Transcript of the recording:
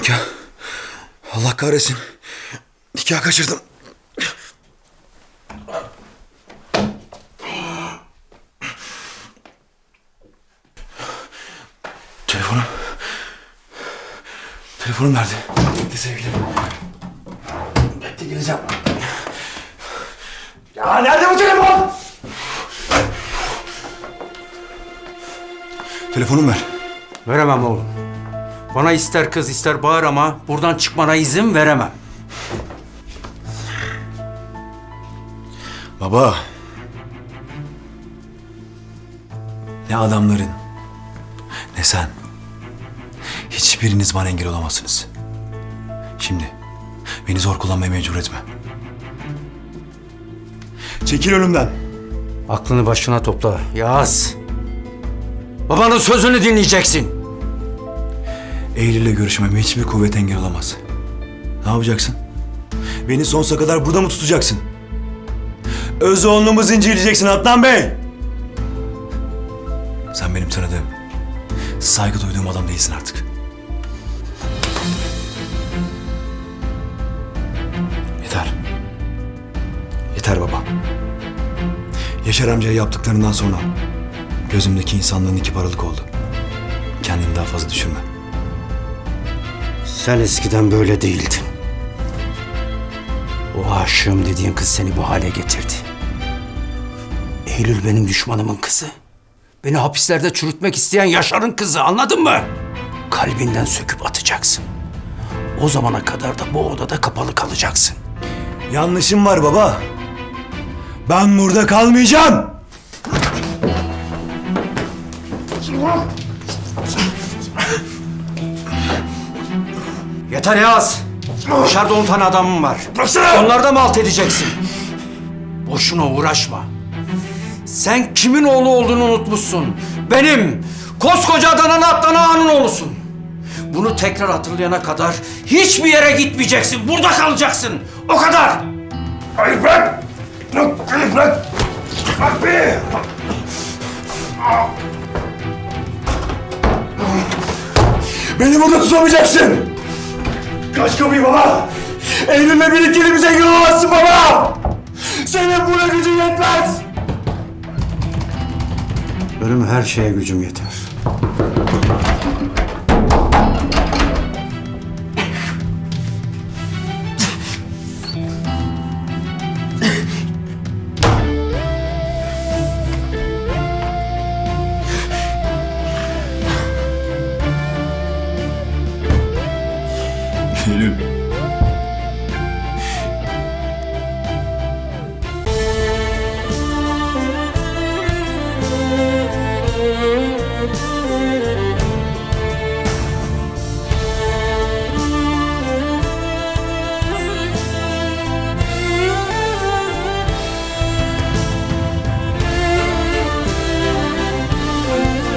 Nikah. Allah kahretsin. Nikah kaçırdım. Telefonum. Telefonum nerede? Gitti sevgilim. Bekle geleceğim. Ya nerede bu telefon? Telefonum ver. Veremem oğlum. Bana ister kız ister bağır ama buradan çıkmana izin veremem. Baba. Ne adamların ne sen. Hiçbiriniz bana engel olamazsınız. Şimdi beni zor kullanmaya mecbur etme. Çekil önümden. Aklını başına topla. Yaz. Babanın sözünü dinleyeceksin. Eylül'le görüşmeme hiçbir kuvvet engel olamaz. Ne yapacaksın? Beni sonsuza kadar burada mı tutacaksın? Öz oğlumu zincirleyeceksin Adnan Bey. Sen benim tanıdığım, saygı duyduğum adam değilsin artık. Yeter. Yeter baba. Yaşar amcaya yaptıklarından sonra gözümdeki insanlığın iki paralık oldu. Kendini daha fazla düşürme. Sen eskiden böyle değildin. O aşığım dediğin kız seni bu hale getirdi. Eylül benim düşmanımın kızı. Beni hapislerde çürütmek isteyen Yaşar'ın kızı anladın mı? Kalbinden söküp atacaksın. O zamana kadar da bu odada kapalı kalacaksın. Yanlışım var baba. Ben burada kalmayacağım. Yeter Yaz. Dışarıda on tane adamım var. Onları mı alt edeceksin? Boşuna uğraşma. Sen kimin oğlu olduğunu unutmuşsun. Benim koskoca Adana'nın Adnan Ağa'nın oğlusun. Bunu tekrar hatırlayana kadar hiçbir yere gitmeyeceksin. Burada kalacaksın. O kadar. Hayır bırak. Bırak beni bırak. Bırak beni. Beni burada tutamayacaksın. Kaç kapıyı baba. Eylül'le birlikte elimize engel olamazsın baba. Senin buna gücün yetmez. Benim her şeye gücüm yeter. Eylül.